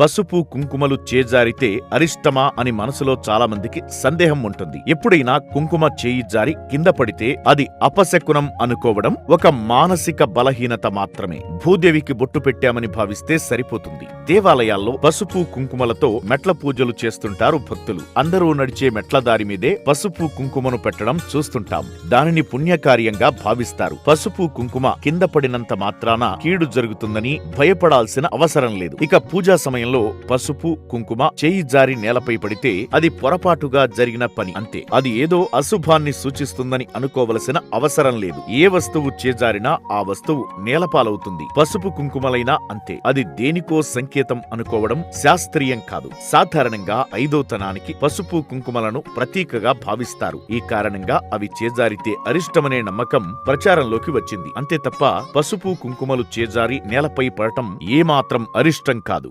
పసుపు కుంకుమలు చేజారితే అరిష్టమా అని మనసులో చాలా మందికి సందేహం ఉంటుంది. ఎప్పుడైనా కుంకుమ చేయి జారి కింద పడితే అది అపశకునం అనుకోవడం ఒక మానసిక బలహీనత మాత్రమే. భూదేవికి బొట్టు పెట్టామని భావిస్తే సరిపోతుంది. దేవాలయాల్లో పసుపు కుంకుమలతో మెట్ల పూజలు చేస్తుంటారు భక్తులు. అందరూ నడిచే మెట్ల దారి మీదే పసుపు కుంకుమను పెట్టడం చూస్తుంటాం. దానిని పుణ్యకార్యంగా భావిస్తారు. పసుపు కుంకుమ కింద పడినంత మాత్రాన కీడు జరుగుతుందని భయపడాల్సిన అవసరం లేదు. ఇక పూజా సమయం సమయంలో పసుపు కుంకుమ చేయి జారి నేలపై పడితే అది పొరపాటుగా జరిగిన పని అంతే. అది ఏదో అశుభాన్ని సూచిస్తుందని అనుకోవలసిన అవసరం లేదు. ఏ వస్తువు చేజారినా ఆ వస్తువు నేలపాలవుతుంది. పసుపు కుంకుమలైనా అంతే. అది దేనికో సంకేతం అనుకోవడం శాస్త్రీయం కాదు. సాధారణంగా ఐదోతనానికి పసుపు కుంకుమలను ప్రతీకగా భావిస్తారు. ఈ కారణంగా అవి చేజారితే అరిష్టమనే నమ్మకం ప్రచారంలోకి వచ్చింది. అంతే తప్ప పసుపు కుంకుమలు చేజారి నేలపై పడటం ఏమాత్రం అరిష్టం కాదు.